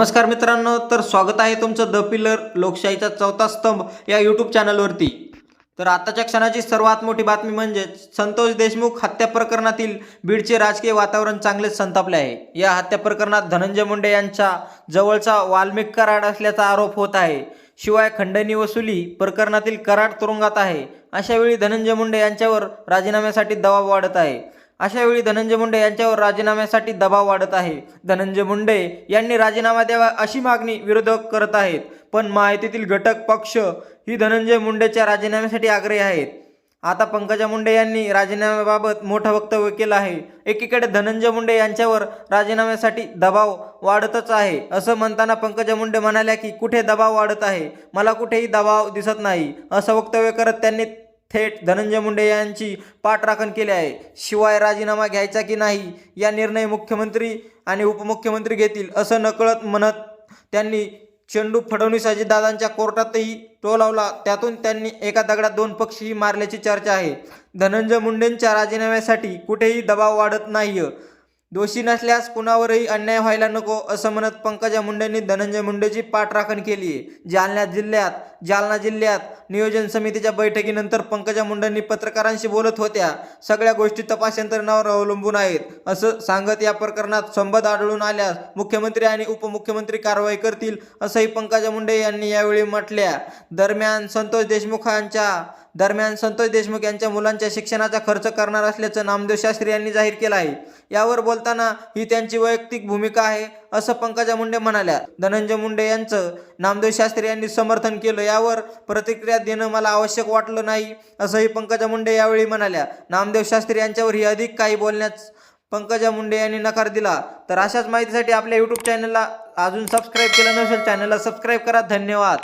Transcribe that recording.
नमस्कार मित्रांनो तर स्वागत आहे तुमचं द पिलर लोकशाहीचा चौथा स्तंभ या यूट्यूब चॅनलवरती. तर आताच्या क्षणाची सर्वात मोठी बातमी म्हणजे संतोष देशमुख हत्या प्रकरणातील बीडचे राजकीय वातावरण चांगलेच संतापले आहे. या हत्या प्रकरणात धनंजय मुंडे यांच्या जवळचा वाल्मिक कराड असल्याचा आरोप होत आहे. शिवाय खंडणी वसुली प्रकरणातील कराड तुरुंगात आहे. अशावेळी धनंजय मुंडे यांच्यावर राजीनाम्यासाठी दबाव वाढत आहे. अशा वेळी धनंजय मुंडे यांच्यावर राजीनाम्यासाठी दबाव वाढत आहे. धनंजय मुंडे यांनी राजीनामा द्यावा अशी मागणी विरोधक करत आहेत. पण माहितीतील घटक पक्ष ही धनंजय मुंडेच्या राजीनाम्यासाठी आग्रही आहेत. आता पंकजा मुंडे यांनी राजीनाम्याबाबत मोठं वक्तव्य केलं आहे. एकीकडे धनंजय मुंडे यांच्यावर राजीनाम्यासाठी दबाव वाढतच आहे. असं म्हणताना पंकजा मुंडे म्हणाल्या की कुठे दबाव वाढत आहे? मला कुठेही दबाव दिसत नाही. असं वक्तव्य करत त्यांनी थेट धनंजय मुंडे यांची पाठराखण केली आहे. शिवाय राजीनामा घ्यायचा की नाही या निर्णय मुख्यमंत्री आणि उपमुख्यमंत्री घेतील असं नकळत म्हणत त्यांनी चेंडू फडणवीस अजितदादांच्या कोर्टातही टोलावला त्यातून त्यांनी एका दगडात दोन पक्षीही मारल्याची चर्चा आहे. धनंजय मुंडेंच्या राजीनाम्यासाठी कुठेही दबाव वाढत नाही दोषी नसल्यास कुणावरही अन्याय व्हायला नको असं म्हणत पंकजा मुंडेंनी धनंजय मुंडेची पाठराखण केली. जालना जिल्ह्यात जालना जिल्ह्यात नियोजन समितीच्या बैठकीनंतर पंकजा मुंडेंनी पत्रकारांशी बोलत होत्या. सगळ्या गोष्टी तपास यंत्रणावर अवलंबून आहेत. असं सांगत या प्रकरणात संबंध आढळून आल्यास मुख्यमंत्री आणि उपमुख्यमंत्री कारवाई करतील असंही पंकजा मुंडे यांनी यावेळी म्हटल्या. दरम्यान संतोष देशमुखांच्या दरम्यान संतोष देशमुख यांच्या मुलांच्या शिक्षणाचा खर्च करणार असल्याचं नामदेव शास्त्री यांनी जाहीर केलं आहे. यावर बोलताना ही त्यांची वैयक्तिक भूमिका आहे असं पंकजा मुंडे म्हणाल्या. धनंजय मुंडे यांचं नामदेव शास्त्री यांनी समर्थन केलं. यावर प्रतिक्रिया देणं मला आवश्यक वाटलं नाही असंही पंकजा मुंडे यावेळी म्हणाल्या. नामदेव शास्त्री यांच्यावर ही अधिक काही बोलण्यास पंकजा मुंडे यांनी नकार दिला. तर अशाच माहितीसाठी आपल्या यूट्यूब चॅनलला अजून सबस्क्राईब केलं नसेल चॅनलला सबस्क्राईब करा. धन्यवाद.